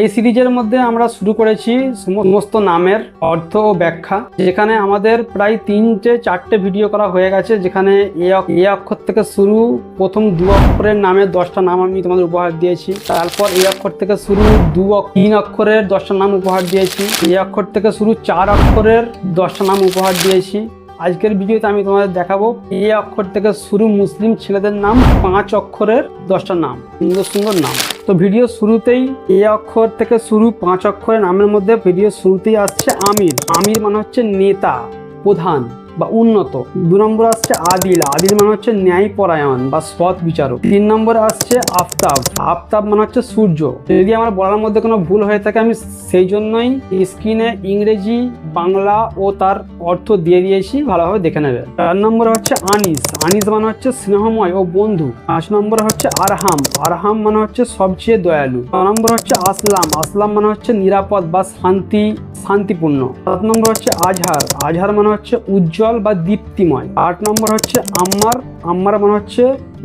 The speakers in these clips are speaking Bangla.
এই সিরিজের মধ্যে আমরা শুরু করেছি সমস্ত নামের অর্থ ও ব্যাখ্যা, যেখানে আমাদের প্রায় তিনটে, চারটে ভিডিও করা হয়ে গেছে, যেখানে এ এ অক্ষর থেকে শুরু, প্রথম দু অক্ষরের নামের দশটা নাম আমি তোমাদের উপহার দিয়েছি, তারপর এই অক্ষর থেকে শুরু দু তিন অক্ষরের দশটা নাম উপহার দিয়েছি এই অক্ষর থেকে শুরু চার অক্ষরের দশটা নাম উপহার দিয়েছি। আজকের ভিডিওতে আমি তোমাদের দেখাবো এ অক্ষর থেকে শুরু মুসলিম ছেলেদের নাম, পাঁচ অক্ষরের দশটা নাম, সুন্দর সুন্দর নাম। তো ভিডিও শুরুতেই এ অক্ষর থেকে শুরু পাঁচ অক্ষরের নামের মধ্যে ভিডিও শুরুতেই আসছে আমির। আমির মানে হচ্ছে নেতা, প্রধান। বা উন্নত। দু নম্বর আসছে আদিল। আদিল মানে হচ্ছে ন্যায়পরায়ণ বা সৎ বিচারক। তিন নম্বরে আসছে আফতাব। আফতাব মানে হচ্ছে সূর্য। যদি আমার বলার মধ্যে কোনো ভুল হয়ে থাকে, আমি সেই জন্যই স্ক্রিনে ইংরেজি, বাংলা ও তার অর্থ দিয়ে দিয়েছি, ভালোভাবে দেখে নেবে। চার নম্বরে হচ্ছে আনিস। আনিস মানে হচ্ছে স্নেহময় ও বন্ধু। পাঁচ নম্বরে হচ্ছে আরহাম। আরহাম মানে হচ্ছে সবচেয়ে দয়ালু। ছ নম্বর হচ্ছে আসলাম। আসলাম মানে হচ্ছে নিরাপদ বা শান্তি শান্তিপূর্ণ। সাত নম্বর হচ্ছে আজহার। আজহার মানে হচ্ছে উজ্জ্বল বা দীপ্তিময়। আট নম্বর হচ্ছে আম্মার। আম্মার মানে হচ্ছে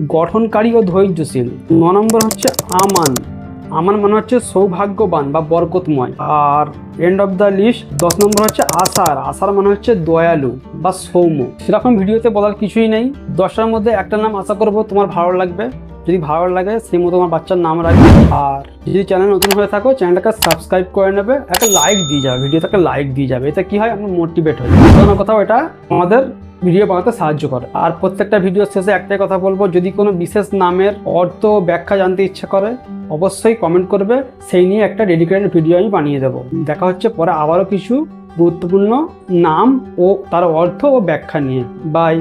গঠনকারী ও ধৈর্যশীল। ন নম্বর হচ্ছে আমান। আমার মনে হচ্ছে সৌভাগ্যবান বা বরকতময়। আর এন্ড অফ দ্য লিস্ট দশ নম্বর হচ্ছে আসার আসার মানে হচ্ছে দয়ালু বা সৌম্য। সেরকম ভিডিওতে বলার কিছুই নেই। দশটার মধ্যে একটা নাম আশা করব তোমার ভালো লাগবে। যদি ভালো লাগে, সেই মতো আমার বাচ্চার নাম রাখবে। আর যদি চ্যানেল নতুন হয়ে থাকো চ্যানেলটাকে সাবস্ক্রাইব করে নেবে। একটা লাইক দিয়ে যাবে, ভিডিওটাকে লাইক দিয়ে যাবে। এতে কি হয়? আমরা মোটিভেট হই। কোনো কোথাও এটা, আমাদের ভিডিও বানাতে সাহায্য করে। আর প্রত্যেকটা ভিডিও শেষে একটাই কথা বলব, যদি কোনো বিশেষ নামের অর্থ ব্যাখ্যা জানতে ইচ্ছা করে, অবশ্যই কমেন্ট করবে। সেই নিয়ে একটা ডেডিকেটেড ভিডিও আমি বানিয়ে দেবো। দেখা হচ্ছে পরে আবারও কিছু গুরুত্বপূর্ণ নাম ও তার অর্থ ও ব্যাখ্যা নিয়ে। বাই